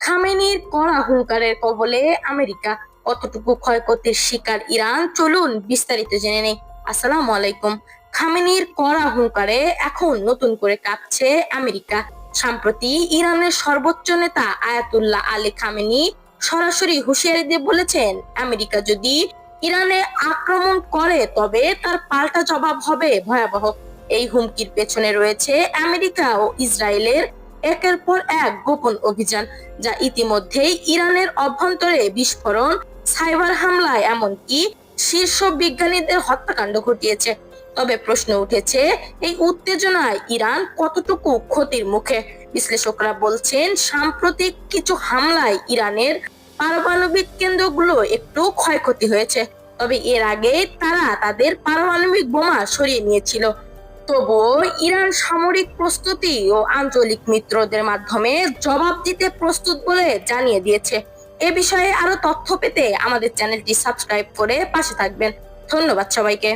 খামেনির কড়া হুঙ্কারের কবলে আমেরিকা কতটুকু ক্ষয়ক্ষতির শিকার ইরান? চলুন বিস্তারিত জেনে নেই। আসসালামু আলাইকুম। খামেনির কড়া হুঙ্কারে এখন নতুন করে কাঁপছে আমেরিকা। সম্প্রতি ইরানের সর্বোচ্চ নেতা আয়াতুল্লাহ আলী খামেনি সরাসরি হুঁশিয়ারি দিয়ে বলেছেন, আমেরিকা যদি ইরানে আক্রমণ করে, তবে তার পাল্টা জবাব হবে ভয়াবহ। এই হুমকির পেছনে রয়েছে আমেরিকা ও ইসরায়েলের একের পর এক গোপন অভিযান, যা ইতিমধ্যেই ইরানের অভ্যন্তরে বিস্ফোরণ, সাইবার হামলায় এমনকি শীর্ষ বিজ্ঞানীদের হত্যাকাণ্ড ঘটিয়েছে। তবে প্রশ্ন উঠেছে, এই উত্তেজনায় ইরান কতটুকু ক্ষতির মুখে? বিশ্লেষকরা বলছেন, সাম্প্রতিক কিছু হামলায় ইরানের পারমাণবিক কেন্দ্রগুলো একটু ক্ষয়ক্ষতি হয়েছে। তবে এর আগে তারা তাদের পারমাণবিক বোমা সরিয়ে নিয়েছিল। তবুও ইরান সামরিক প্রস্তুতি ও আঞ্চলিক মিত্রদের মাধ্যমে জবাব দিতে প্রস্তুত বলে জানিয়ে দিয়েছে। এ বিষয়ে আরও তথ্য পেতে আমাদের চ্যানেলটি সাবস্ক্রাইব করে পাশে থাকবেন। ধন্যবাদ সবাইকে।